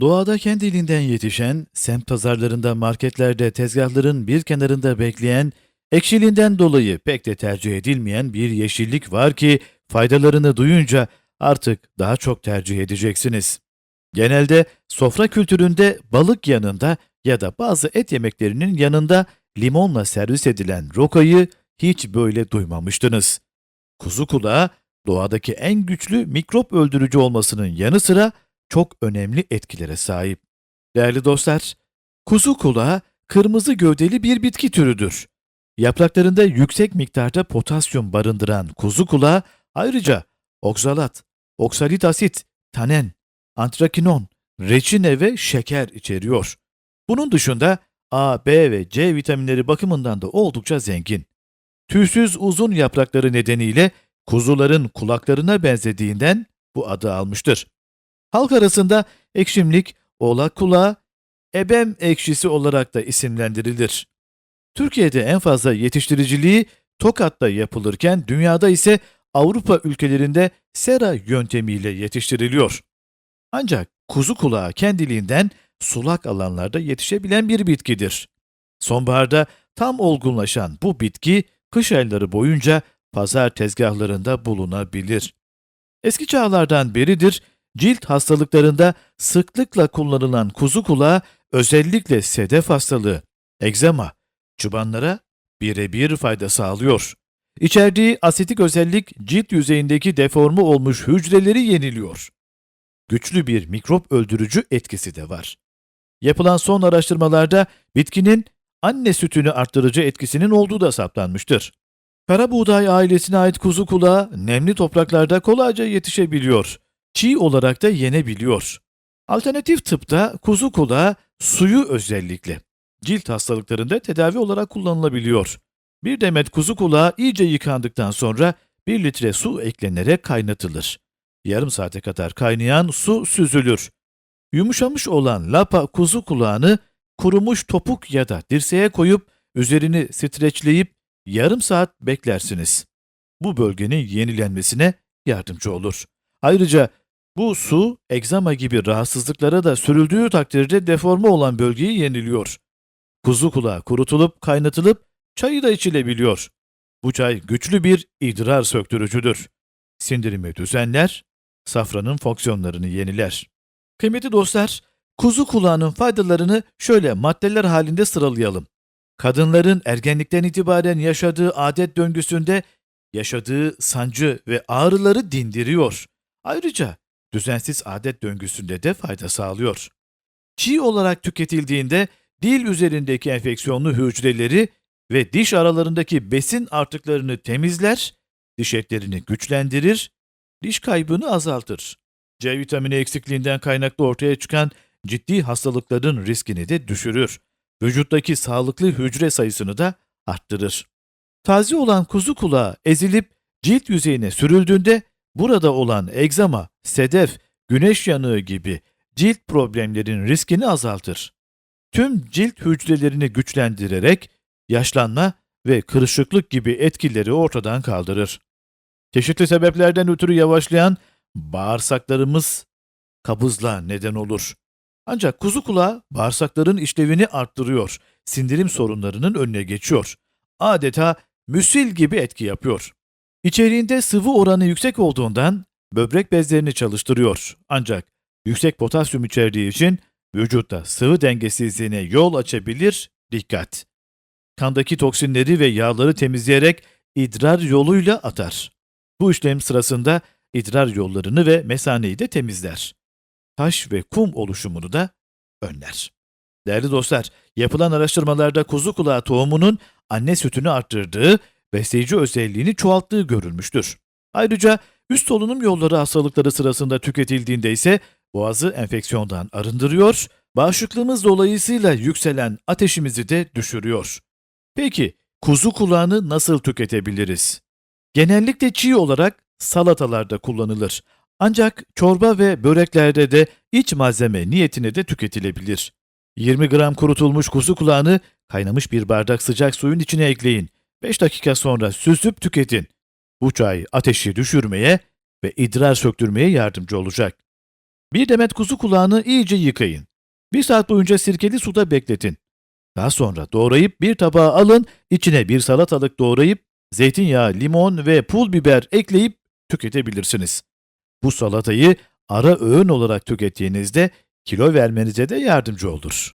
Doğada kendiliğinden yetişen, semt pazarlarında, marketlerde, tezgahların bir kenarında bekleyen, ekşiliğinden dolayı pek de tercih edilmeyen bir yeşillik var ki faydalarını duyunca artık daha çok tercih edeceksiniz. Genelde sofra kültüründe balık yanında ya da bazı et yemeklerinin yanında limonla servis edilen rokayı hiç böyle duymamıştınız. Kuzu kulağı doğadaki en güçlü mikrop öldürücü olmasının yanı sıra çok önemli etkilere sahip. Değerli dostlar, kuzu kulağı kırmızı gövdeli bir bitki türüdür. Yapraklarında yüksek miktarda potasyum barındıran kuzu kulağı ayrıca oksalat, oksalit asit, tanen, antrakinon, reçine ve şeker içeriyor. Bunun dışında A, B ve C vitaminleri bakımından da oldukça zengin. Tüysüz uzun yaprakları nedeniyle kuzuların kulaklarına benzediğinden bu adı almıştır. Halk arasında ekşimlik, oğlak kulağı, ebem ekşisi olarak da isimlendirilir. Türkiye'de en fazla yetiştiriciliği Tokat'ta yapılırken dünyada ise Avrupa ülkelerinde sera yöntemiyle yetiştiriliyor. Ancak kuzu kulağı kendiliğinden sulak alanlarda yetişebilen bir bitkidir. Sonbaharda tam olgunlaşan bu bitki kış ayları boyunca pazar tezgahlarında bulunabilir. Eski çağlardan beridir cilt hastalıklarında sıklıkla kullanılan kuzu kulağı özellikle sedef hastalığı, egzama, çıbanlara birebir fayda sağlıyor. İçerdiği asitik özellik cilt yüzeyindeki deforme olmuş hücreleri yeniliyor. Güçlü bir mikrop öldürücü etkisi de var. Yapılan son araştırmalarda bitkinin anne sütünü arttırıcı etkisinin olduğu da saptanmıştır. Kara buğday ailesine ait kuzu kulağı nemli topraklarda kolayca yetişebiliyor. Çiğ olarak da yenebiliyor. Alternatif tıpta kuzu kulağı suyu özellikle cilt hastalıklarında tedavi olarak kullanılabiliyor. Bir demet kuzu kulağı iyice yıkandıktan sonra 1 litre su eklenerek kaynatılır. Yarım saate kadar kaynayan su süzülür. Yumuşamış olan lapa kuzu kulağını kurumuş topuk ya da dirseğe koyup üzerini streçleyip yarım saat beklersiniz. Bu bölgenin yenilenmesine yardımcı olur. Ayrıca bu su egzama gibi rahatsızlıklara da sürüldüğü takdirde deforme olan bölgeyi yeniliyor. Kuzu kulağı kurutulup kaynatılıp çayı da içilebiliyor. Bu çay güçlü bir idrar söktürücüdür. Sindirimi düzenler, safranın fonksiyonlarını yeniler. Kıymetli dostlar, kuzu kulağının faydalarını şöyle maddeler halinde sıralayalım. Kadınların ergenlikten itibaren yaşadığı adet döngüsünde yaşadığı sancı ve ağrıları dindiriyor. Ayrıca düzensiz adet döngüsünde de fayda sağlıyor. Çiğ olarak tüketildiğinde dil üzerindeki enfeksiyonlu hücreleri ve diş aralarındaki besin artıklarını temizler, diş etlerini güçlendirir, diş kaybını azaltır. C vitamini eksikliğinden kaynaklı ortaya çıkan ciddi hastalıkların riskini de düşürür. Vücuttaki sağlıklı hücre sayısını da arttırır. Taze olan kuzu kulağı ezilip cilt yüzeyine sürüldüğünde burada olan egzama, sedef, güneş yanığı gibi cilt problemlerin riskini azaltır. Tüm cilt hücrelerini güçlendirerek yaşlanma ve kırışıklık gibi etkileri ortadan kaldırır. Çeşitli sebeplerden ötürü yavaşlayan bağırsaklarımız kabızla neden olur. Ancak kuzu kulağı bağırsakların işlevini arttırıyor, sindirim sorunlarının önüne geçiyor. Adeta müsil gibi etki yapıyor. İçeriğinde sıvı oranı yüksek olduğundan böbrek bezlerini çalıştırıyor. Ancak yüksek potasyum içerdiği için vücutta sıvı dengesizliğine yol açabilir, dikkat. Kandaki toksinleri ve yağları temizleyerek idrar yoluyla atar. Bu işlem sırasında idrar yollarını ve mesaneyi de temizler. Taş ve kum oluşumunu da önler. Değerli dostlar, yapılan araştırmalarda kuzu kulağı tohumunun anne sütünü arttırdığı, besleyici özelliğini çoğalttığı görülmüştür. Ayrıca üst solunum yolları hastalıkları sırasında tüketildiğinde ise boğazı enfeksiyondan arındırıyor, bağışıklığımız dolayısıyla yükselen ateşimizi de düşürüyor. Peki kuzu kulağını nasıl tüketebiliriz? Genellikle çiğ olarak salatalarda kullanılır. Ancak çorba ve böreklerde de iç malzeme niyetine de tüketilebilir. 20 gram kurutulmuş kuzu kulağını kaynamış bir bardak sıcak suyun içine ekleyin. 5 dakika sonra süzüp tüketin. Bu çay ateşi düşürmeye ve idrar söktürmeye yardımcı olacak. Bir demet kuzu kulağını iyice yıkayın. Bir saat boyunca sirkeli suda bekletin. Daha sonra doğrayıp bir tabağa alın, içine bir salatalık doğrayıp zeytinyağı, limon ve pul biber ekleyip tüketebilirsiniz. Bu salatayı ara öğün olarak tükettiğinizde kilo vermenize de yardımcı olur.